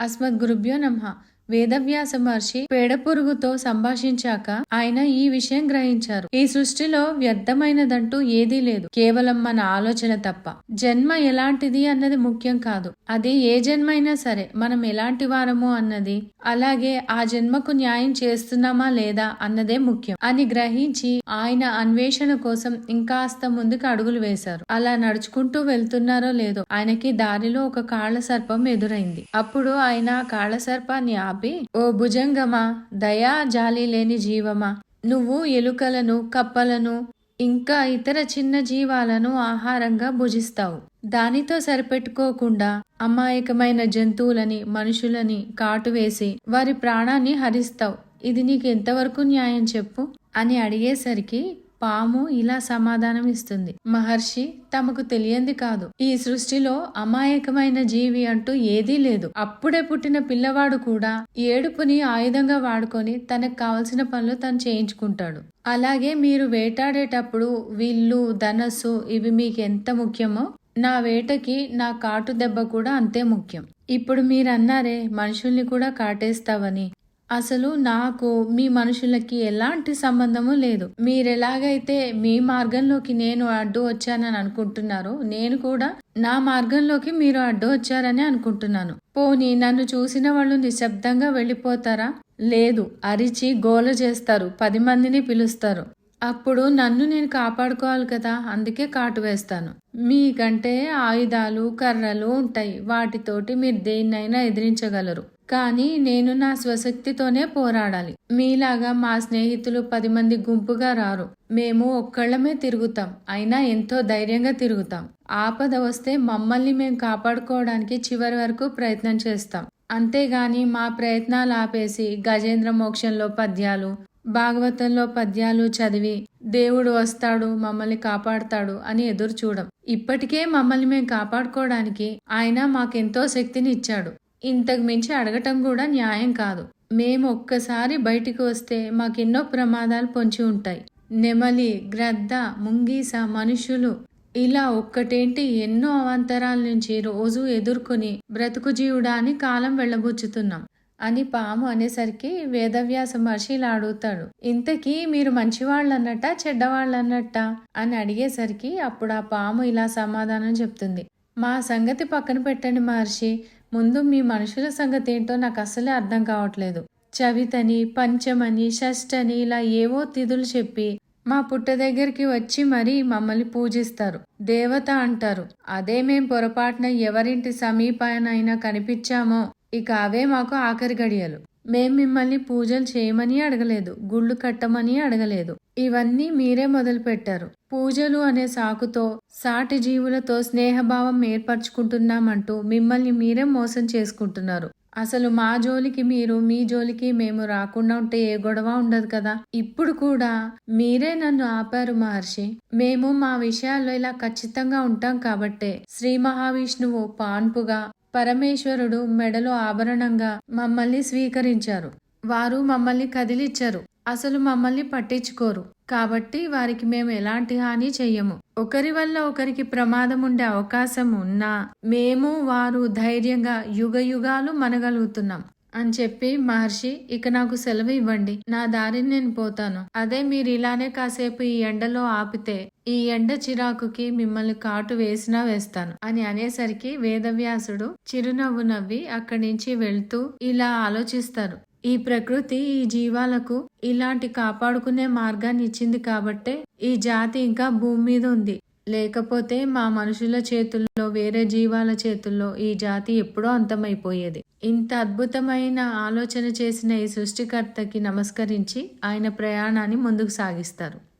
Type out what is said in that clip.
अस्मद्गुरुभ्यो नमः। వేదవ్యాస మహర్షి పేడపురుగుతో సంభాషించాక ఆయన ఈ విషయం గ్రహించారు. ఈ సృష్టిలో వ్యర్థమైనదంటూ ఏదీ లేదు. కేవలం మన ఆలోచన తప్ప. జన్మ ఎలాంటిది అన్నది ముఖ్యం కాదు. అది ఏ జన్మ అయినా సరే మనం ఎలాంటి వారము అన్నది అలాగే ఆ జన్మకు న్యాయం చేస్తున్నామా లేదా అన్నదే ముఖ్యం. అని గ్రహించి ఆయన అన్వేషణ కోసం ఇంకాస్త ముందుకు అడుగులు వేశారు. అలా నడుచుకుంటూ వెళ్తున్నారో లేదో ఆయనకి దారిలో ఒక కాళ్ళ సర్పం ఎదురైంది. అప్పుడు ఆయన కాళ్ళ సర్పాన్ని ఆపి ఓ భుజంగమా దయా జాలి లేని జీవమా నువ్వు ఎలుకలను కప్పలను ఇంకా ఇతర చిన్న జీవాలను ఆహారంగా భుజిస్తావు. దానితో సరిపెట్టుకోకుండా అమాయకమైన జంతువులని మనుషులని కాటువేసి వారి ప్రాణాన్ని హరిస్తావు. ఇది నీకు ఎంతవరకు న్యాయం చెప్పు? అని అడిగేసరికి పాము ఇలా సమాధానం ఇస్తుంది. మహర్షి తమకు తెలియంది కాదు. ఈ సృష్టిలో అమాయకమైన జీవి అంటూ ఏదీ లేదు. అప్పుడే పుట్టిన పిల్లవాడు కూడా ఏడుపుని ఆయుధంగా వాడుకొని తనకు కావలసిన పనులు తను చేయించుకుంటాడు. అలాగే మీరు వేటాడేటప్పుడు విల్లు ధనస్సు ఇవి మీకు ఎంత ముఖ్యమో నా వేటకి నా కాటు దెబ్బ కూడా అంతే ముఖ్యం. ఇప్పుడు మీరన్నారే మనుషుల్ని కూడా కాటేస్తావని. అసలు నాకు మీ మనుషులకి ఎలాంటి సంబంధము లేదు. మీరెలాగైతే మీ మార్గంలోకి నేను అడ్డు వచ్చానని అనుకుంటున్నారో నేను కూడా నా మార్గంలోకి మీరు అడ్డు వచ్చారని అనుకుంటున్నాను. పోనీ నన్ను చూసిన వాళ్ళు నిశ్శబ్దంగా వెళ్ళిపోతారా? లేదు అరిచి గోల చేస్తారు పది మందిని పిలుస్తారు. అప్పుడు నన్ను నేను కాపాడుకోవాలి కదా అందుకే కాటు వేస్తాను. మీకంటే ఆయుధాలు కర్రలు ఉంటాయి. వాటితోటి మీరు దేన్నైనా ఎదిరించగలరు. కానీ నేను నా స్వశక్తితోనే పోరాడాలి. మీలాగా మా స్నేహితులు పది మంది గుంపుగా రారు. మేము ఒక్కళ్ళమే తిరుగుతాం. అయినా ఎంతో ధైర్యంగా తిరుగుతాం. ఆపద వస్తే మమ్మల్ని మేము కాపాడుకోవడానికి చివరి వరకు ప్రయత్నం చేస్తాం. అంతేగాని మా ప్రయత్నాలు ఆపేసి గజేంద్ర మోక్షంలో పద్యాలు భాగవతంలో పద్యాలు చదివి దేవుడు వస్తాడు మమ్మల్ని కాపాడుతాడు అని ఎదురు చూడం. ఇప్పటికే మమ్మల్ని మేము కాపాడుకోవడానికి ఆయన మాకెంతో శక్తిని ఇచ్చాడు. ఇంతకు మించి అడగటం కూడా న్యాయం కాదు. మేము ఒక్కసారి బయటికి వస్తే మాకెన్నో ప్రమాదాలు పొంచి ఉంటాయి. నెమలి గ్రద్ద ముంగీస మనుషులు ఇలా ఒక్కటేంటి ఎన్నో అవాంతరాల నుంచి రోజు ఎదుర్కొని బ్రతుకు జీవుడా అని కాలం వెళ్ళబుచ్చుతున్నాం. అని పాము అనేసరికి వేదవ్యాస మహర్షి ఇలా అడుగుతాడు. ఇంతకీ మీరు మంచివాళ్ళన్నట్ట చెడ్డవాళ్ళన్నట్ట? అని అడిగేసరికి అప్పుడు ఆ పాము ఇలా సమాధానం చెప్తుంది. మా సంగతి పక్కన పెట్టండి మహర్షి. ముందు మీ మనుషుల సంగతి ఏంటో నాకు అసలే అర్థం కావట్లేదు. చవితని పంచమని షష్టని ఇలా ఏవో తిథులు చెప్పి మా పుట్ట దగ్గరికి వచ్చి మరీ మమ్మల్ని పూజిస్తారు. దేవత అంటారు. అదే మేం పొరపాటున ఎవరింటి సమీపానైనా కనిపించామో ఇక అవే మాకు ఆఖరి గడియలు. మేం మిమ్మల్ని పూజలు చేయమని అడగలేదు గుళ్ళు కట్టమని అడగలేదు. ఇవన్నీ మీరే పెట్టారు పూజలు అనే సాకుతో సాటి జీవులతో స్నేహభావం ఏర్పరచుకుంటున్నామంటూ మిమ్మల్ని మీరే మోసం చేసుకుంటున్నారు. అసలు మా జోలికి మీరు మీ జోలికి మేము రాకుండా ఉంటే ఏ గొడవ ఉండదు కదా? ఇప్పుడు కూడా మీరే నన్ను ఆపారు మహర్షి. మేము మా విషయాల్లో ఇలా ఖచ్చితంగా ఉంటాం కాబట్టే శ్రీ మహావిష్ణువు పాన్పుగా పరమేశ్వరుడు మెడలో ఆభరణంగా మమ్మల్ని స్వీకరించారు. వారు మమ్మల్ని కదిలిచ్చారు. అసలు మమ్మల్ని పట్టించుకోరు. కాబట్టి వారికి మేము ఎలాంటి హాని చెయ్యము. ఒకరి వల్ల ఒకరికి ప్రమాదం ఉండే అవకాశం ఉన్నా మేము వారు ధైర్యంగా యుగ యుగాలు మనగలుగుతున్నాం. అని చెప్పి మహర్షి ఇక నాకు సెలవు ఇవ్వండి. నా దారిని నేను పోతాను. అదే మీరు ఇలానే కాసేపు ఈ ఎండలో ఆపితే ఈ ఎండ చిరాకుకి మిమ్మల్ని కాటు వేసినా వేస్తాను అని అనేసరికి వేదవ్యాసుడు చిరునవ్వు నవ్వి అక్కడి నుంచి వెళ్తూ ఇలా ఆలోచిస్తారు. ఈ ప్రకృతి ఈ జీవాలకు ఇలాంటి కాపాడుకునే మార్గాన్ని ఇచ్చింది కాబట్టే ఈ జాతి ఇంకా భూమి మీద ఉంది. లేకపోతే మా మనుషుల చేతుల్లో వేరే జీవాల చేతుల్లో ఈ జాతి ఎప్పుడో అంతమైపోయేది. ఇంత అద్భుతమైన ఆలోచన చేసిన ఈ సృష్టికర్తకి నమస్కరించి ఆయన ప్రయాణాన్ని ముందుకు సాగిస్తారు.